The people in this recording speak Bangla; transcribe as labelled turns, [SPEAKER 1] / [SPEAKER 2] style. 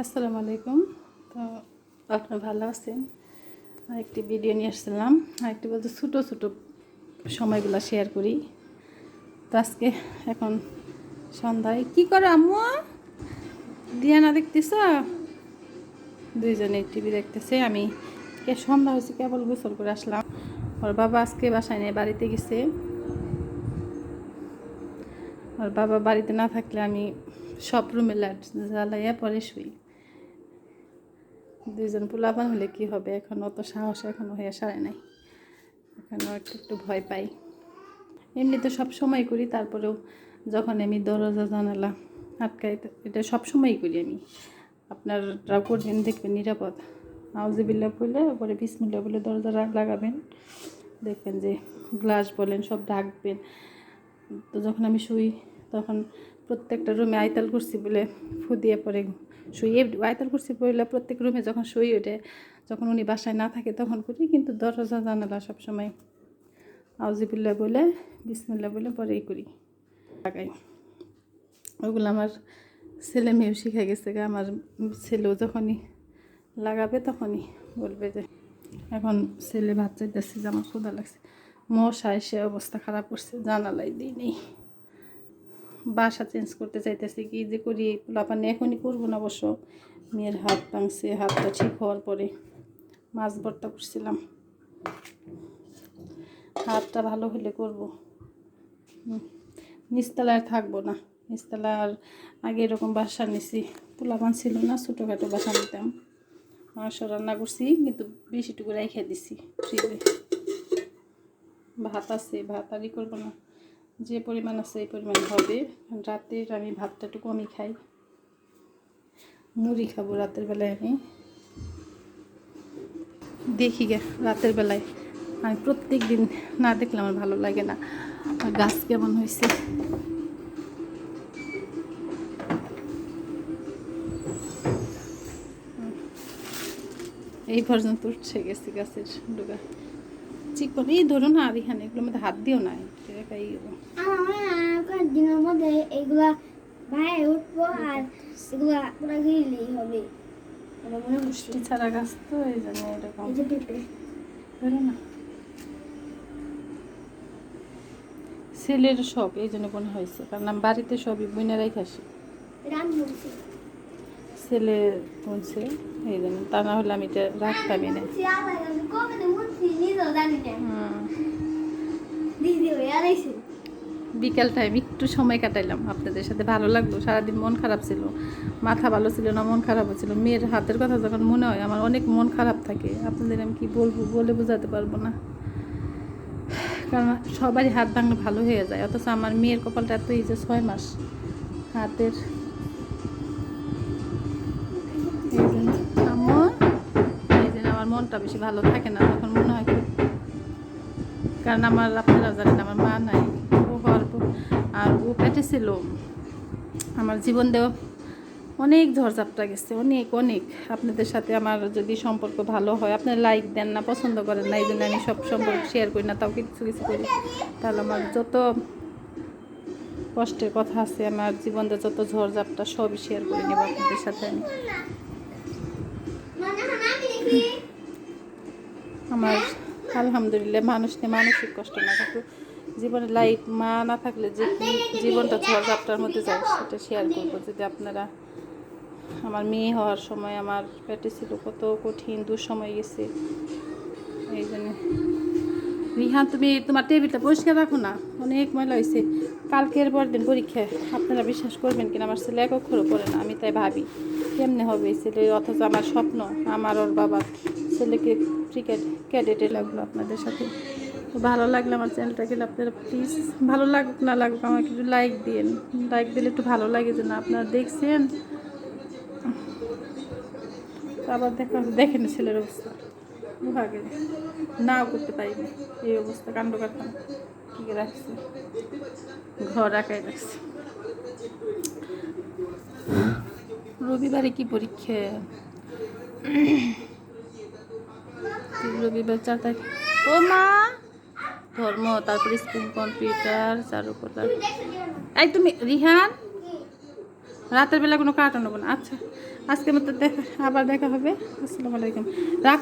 [SPEAKER 1] আসসালামু আলাইকুম। তো আপনারা ভালো আছেন? আরেকটি ভিডিও নিয়ে আসছিলাম। আরেকটি বলতে ছোটো ছোটো সময়গুলো শেয়ার করি। তো আজকে এখন সন্ধ্যায়। কি করো আম্মু? দিয়ানা দেখতেছ? দুইজনে টিভি দেখতেছে। আমি কে সন্ধ্যা হয়েছে, কেবল গোসল করে আসলাম। ওর বাবা আজকে বাসায় নিয়ে বাড়িতে গেছে। আর বাবা বাড়িতে না থাকলে আমি সব রুমে লাইট জ্বালাইয়া পরে শুই। দুইজন পোলাপান হলে কি হবে? এখন অত সাহস এখনও হয়ে সারে নাই। এখনও একটু একটু ভয় পাই। এমনি তো সব সময় করি, তারপরেও যখন আমি দরজা জানালা আটকাই, এটা সব সময়ই করি আমি। আপনারা করবেন, দেখবেন নিরাপদ। আউজিবিল্লা বলে, পরে বিসমিল্লা বলে দরজা লাগাবেন। দেখবেন যে গ্লাস বলেন, সব ঢাকবেন। তো যখন আমি শুই তখন প্রত্যেকটা রুমে আইতাল করছি বলে ফু দিয়ে পরে শুয়ে আইতাল করছি বলে প্রত্যেক রুমে যখন শুয়ে ওঠে, যখন উনি বাসায় না থাকে তখন করি, কিন্তু দরজা, জানালা সবসময় আউজিবুল্লাহ বলে, বিসমুল্লাহ বলে পরেই করি, লাগাই। ওগুলো আমার ছেলে মেয়েও শিখে গেছে গা, আমার ছেলেও যখনই লাগাবে তখনই বলবে যে, এখন ছেলে ভাত চাইতেছে যে আমার ক্ষুদা লাগছে। মশা এসে অবস্থা খারাপ করছে, জানালাই দিই নেই। বাসা চেঞ্জ করতে চাইতেছি কি যে করি, পোলাপানি এখনই করব না অবশ্য। মেয়ের হাত ভাঙছে, হাতটা ঠিক হওয়ার পরে মাছ ভর্তা করছিলাম। হাতটা ভালো হলে করব। আর থাকব না। নিচতলা আর আগে এরকম বাসা নিছি। পোলাপান ছিল না, ছোটোখাটো বাসা নিতাম। মাংস রান্না করছি, কিন্তু বেশিটুকু রেখে দিছি ফ্রিজে ভাত আছে, ভাত আরই করব না। যে পরিমাণ আছে এই পরিমাণ হবে। রাতের আমি ভাতটা একটু কমই খাই। মুড়ি খাব রাতের বেলায় আমি। দেখি গে, রাতের বেলায়। আমি প্রত্যেক দিন না দেখলে আমার ভালো লাগে না। আর গাছ কেমন হয়েছে এই পর্যন্ত উঠছে গেছে গাছের ডুগা। চিকন এই ধরো না আর এখানে এগুলোর মধ্যে হাত দিও না
[SPEAKER 2] মধ্যে এগুলা ভাই উঠবো আর এগুলা পুরো গিরলেই হবে। আমার মনে হচ্ছে
[SPEAKER 1] মিষ্টি ছাড়া গাছ তো এই জন্য এরকম। ধরো না। ছেলের শখ এই জন্য মনে হয়েছে কারণ আমি বাড়িতে সবই বইনারাই খাসি ছেলে বলছে এই জন্য তা না হলে আমি এটা রাখতামই না। বিকেল টাইম একটু সময় কাটাইলাম। আপনাদের সাথে ভালো লাগল, সারাদিন মন খারাপ ছিল, মাথা ভালো ছিল না, মন খারাপও ছিল। মেয়ের হাতের কথা যখন মনে হয়, আমার অনেক মন খারাপ থাকে। আপনাদের আমি কি বলব, বলে বোঝাতে পারব না। কারণ সবারই হাত ভাঙলে ভালো হয়ে যায়। অথচ আমার মেয়ের কপালটা এত এই যে ছয় মাস হাতের। এই জন্য আমার মনটা বেশি ভালো থাকে না। তখন মনে হয় কারণ আমার আপনারা জানেন আমার মা নাই ও হওয়ার আর ও পেটে ছিল আমার জীবন দেওয়া অনেক ঝড়ঝাপটা গেছে অনেক অনেক। আপনাদের সাথে আমার যদি সম্পর্ক ভালো হয় আপনারা লাইক দেন না পছন্দ করেন না এই জন্য আমি সব সম্পর্ক শেয়ার করি না তাও কিছু কিছু করি। তাহলে আমার যত কষ্টের কথা আছে আমার জীবনটা যত ঝড়ঝাপটা সবই শেয়ার করে নেব আপনাদের সাথে আমি। আমার আলহামদুলিল্লাহ, মানুষ নিয়ে মানসিক কষ্ট না কিন্তু জীবনে লাইফ মা না থাকলে যে কি জীবনটা ঝড়ঝাপটার মধ্যে যায়, সেটা শেয়ার করব। যদি আপনারা আমার মেয়ে হওয়ার সময় আমার পেটে ছিল কত কঠিন দুঃসময় গেছে, এই জন্য রিহান তুমি তোমার টেবিলটা পরিষ্কার রাখো না। অনেক ময়লা হয়েছে কালকের পর দিন পরীক্ষায় আপনারা বিশ্বাস করবেন কিনা? আমার ছেলে এক অক্ষরও পড়ে না। আমি তাই ভাবি, কেমনে হবে ছেলে? অথচ আমার স্বপ্ন, আমার ওর বাবার ছেলেকে ক্রিকেট ক্যাডেটে লাগল আপনাদের সাথে। ভালো লাগল আমার চ্যানেলটা গেলে আপনারা প্লিজ ভালো লাগুক, না লাগুক, আমাকে একটু লাইক দিন লাইক দিলে একটু ভালো লাগে যে, না, আপনারা দেখছেন। আবার দেখা দেখেন ছেলের অবস্থা। ভাগে নাও করতে পারিনি এই অবস্থা, কাণ্ড ঘর একাই রাখছে। রবিবারে কি পরীক্ষা? রবিবার চার তারিখ। ও মা! ধর্ম, তারপরে স্কুল, কম্পিউটার চারুকলা এই তুমি, রিহান? রাতের বেলা কোনো কার্টুন নেব না। আচ্ছা আজকে মতো দেখা, আবার দেখা হবে। আসসালামু আলাইকুম। রাখো।